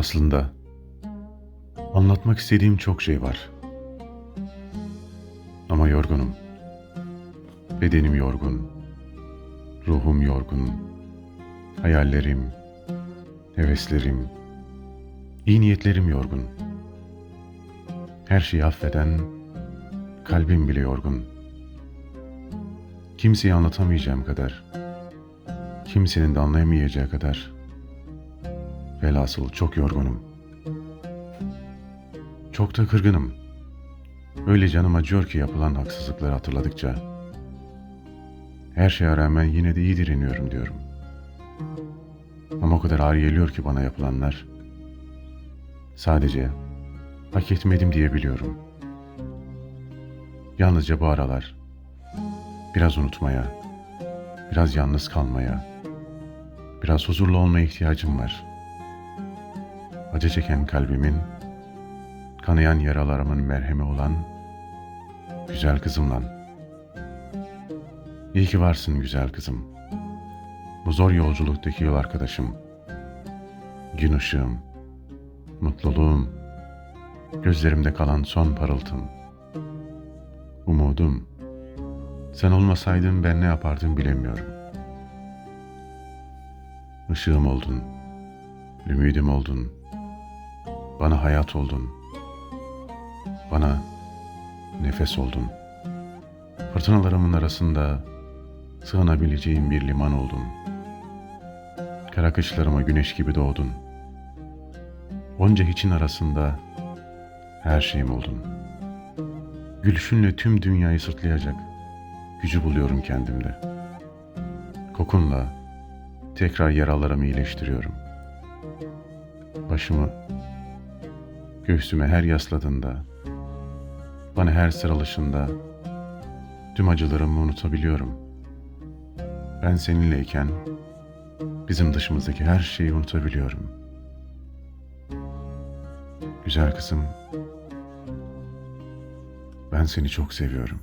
Aslında anlatmak istediğim çok şey var. Ama yorgunum. Bedenim yorgun. Ruhum yorgun. Hayallerim, heveslerim, iyi niyetlerim yorgun. Her şeyi affeden kalbim bile yorgun. Kimseye anlatamayacağım kadar, kimsenin de anlayamayacağı kadar Velhasıl çok yorgunum. Çok da kırgınım. Öyle canım acıyor ki yapılan haksızlıkları hatırladıkça. Her şeye rağmen yine de iyi direniyorum diyorum. Ama o kadar ağır geliyor ki bana yapılanlar. Sadece hak etmedim diye biliyorum. Yalnızca bu aralar biraz unutmaya, biraz yalnız kalmaya, biraz huzurlu olmaya ihtiyacım var.'' Acı çeken kalbimin, kanayan yaralarımın merhemi olan güzel kızımla. İyi ki varsın güzel kızım. Bu zor yolculuktaki yol arkadaşım. Gün ışığım, mutluluğum, gözlerimde kalan son parıltım. Umudum, sen olmasaydın ben ne yapardım bilemiyorum. Işığım oldun, ümidim oldun.'' Bana hayat oldun. Bana nefes oldun. Fırtınalarımın arasında sığınabileceğim bir liman oldun. Kara kışlarıma güneş gibi doğdun. Onca hiçin arasında her şeyim oldun. Gülüşünle tüm dünyayı sırtlayacak gücü buluyorum kendimde. Kokunla tekrar yaralarımı iyileştiriyorum. Başımı Göğsüme her yasladığında, bana her sarılışında tüm acılarımı unutabiliyorum. Ben seninleyken bizim dışımızdaki her şeyi unutabiliyorum. Güzel kızım, ben seni çok seviyorum.